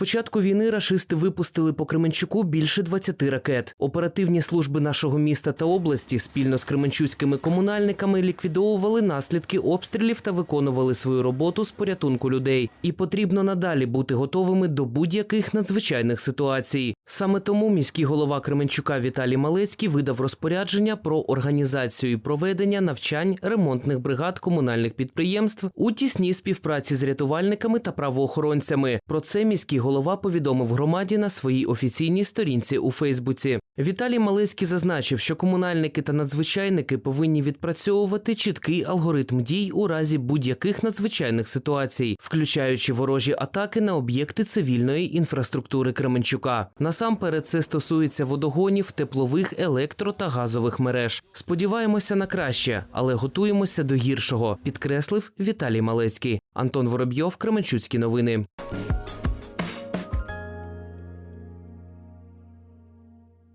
початку війни рашисти випустили по Кременчуку більше 20 ракет. Оперативні служби нашого міста та області спільно з кременчуцькими комунальниками ліквідовували наслідки обстрілів та виконували свою роботу з порятунку людей. І потрібно надалі бути готовими до будь-яких надзвичайних ситуацій. Саме тому міський голова Кременчука Віталій Малецький видав розпорядження про організацію і проведення навчань ремонтних бригад комунальних підприємств у тісній співпраці з рятувальниками та правоохоронцями. Про це міський голова повідомив громаді на своїй офіційній сторінці у Фейсбуці. Віталій Малецький зазначив, що комунальники та надзвичайники повинні відпрацьовувати чіткий алгоритм дій у разі будь-яких надзвичайних ситуацій, включаючи ворожі атаки на об'єкти цивільної інфраструктури Кременчука. Насамперед, це стосується водогонів, теплових, електро та газових мереж. Сподіваємося на краще, але готуємося до гіршого, підкреслив Віталій Малецький. Антон Воробйов, Кременчуцькі новини.